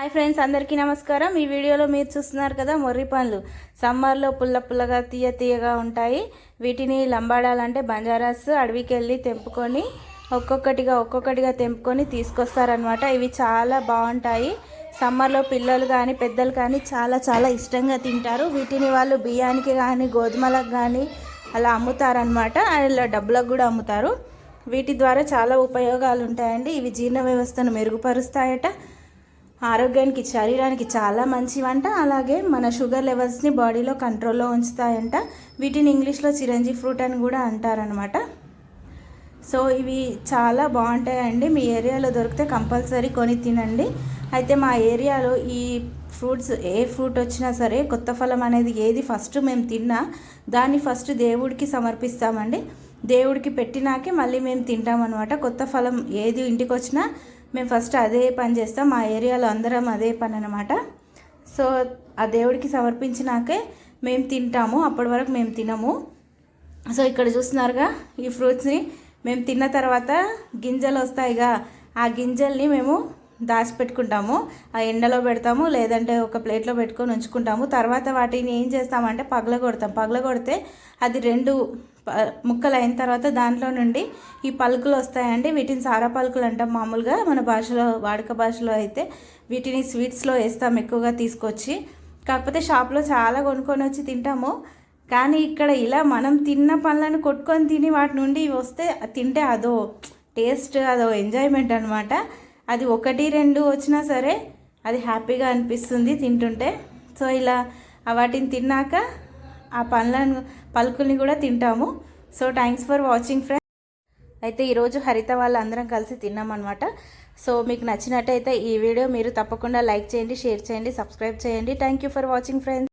Hi friends అందరికీ నమస్కారం. ఈ వీడియోలో మీరు చూస్తున్నారు కదా మొర్రి పండ్లు. సమ్మర్లో పుల్ల పుల్లగా తీయ తీయగా ఉంటాయి. వీటిని లంబాడాలంటే బంజారాస్ అడవికి వెళ్ళి తెంపుకొని ఒక్కొక్కటిగా ఒక్కొక్కటిగా తెంపుకొని తీసుకొస్తారనమాట ఇవి చాలా బాగుంటాయి. సమ్మర్లో పిల్లలు కానీ పెద్దలు కానీ చాలా చాలా ఇష్టంగా తింటారు. వీటిని వాళ్ళు బియ్యానికి కానీ గోధుమలకు కానీ అలా అమ్ముతారనమాట అలా డబ్బులకు కూడా అమ్ముతారు. వీటి ద్వారా చాలా ఉపయోగాలు ఉంటాయండి. ఇవి జీర్ణ వ్యవస్థను మెరుగుపరుస్తాయట. ఆరోగ్యానికి శరీరానికి చాలా మంచివంట. అలాగే మన షుగర్ లెవెల్స్ని బాడీలో కంట్రోల్లో ఉంచుతాయంట. వీటిని ఇంగ్లీష్లో చిరంజీ ఫ్రూట్ అని కూడా అంటారనమాట సో ఇవి చాలా బాగుంటాయండి. మీ ఏరియాలో దొరికితే కంపల్సరీ కొని తినండి. అయితే మా ఏరియాలో ఈ ఫ్రూట్స్ ఏ ఫ్రూట్ వచ్చినా సరే కొత్త ఫలం అనేది ఏది ఫస్ట్ మేము తిన్నా దాన్ని ఫస్ట్ దేవుడికి సమర్పిస్తామండి. దేవుడికి పెట్టినాకే మళ్ళీ మేము తింటామన్నమాట. కొత్త ఫలం ఏది ఇంటికి వచ్చినా మేము ఫస్ట్ అదే పని చేస్తాం. మా ఏరియాలో అందరం అదే పని అనమాట సో ఆ దేవుడికి సమర్పించినాకే మేము తింటాము. అప్పటి వరకు మేము తినము. సో ఇక్కడ చూస్తున్నారుగా ఈ ఫ్రూట్స్ని. మేము తిన్న తర్వాత గింజలు వస్తాయిగా. ఆ గింజల్ని మేము దాచిపెట్టుకుంటాము ఆ ఎండలో పెడతాము లేదంటే ఒక ప్లేట్లో పెట్టుకొని ఉంచుకుంటాము. తర్వాత వాటిని ఏం చేస్తామంటే పగల కొడతాం పగల కొడితే అది రెండు ప- ముక్కలు అయిన తర్వాత దాంట్లో నుండి ఈ పలుకులు వస్తాయండి. వీటిని సారా పలుకులు అంటాం మామూలుగా. మన భాషలో వాడుక భాషలో అయితే వీటిని స్వీట్స్లో వేస్తాం ఎక్కువగా తీసుకొచ్చి. కాకపోతే షాప్లో చాలా కొనుక్కొని వచ్చి తింటాము. కానీ ఇక్కడ ఇలా మనం తిన్న పనులను కొట్టుకొని తిని వాటి నుండి వస్తే తింటే అదో టేస్ట్ అదో ఎంజాయ్మెంట్ అనమాట అది ఒకటి రెండు వచ్చినా సరే అది హ్యాపీగా అనిపిస్తుంది తింటుంటే. సో ఇలా వాటిని తిన్నాక ఆ పండ్లను పలుకుల్ని కూడా తింటాము. So thanks for watching friends. అయితే ఈరోజు హరిత వాళ్ళందరం కలిసి తిన్నామన్నమాట. సో మీకు నచ్చినట్టయితే ఈ వీడియో మీరు తప్పకుండా లైక్ చేయండి షేర్ చేయండి సబ్స్క్రైబ్ చేయండి. Thank you for watching friends.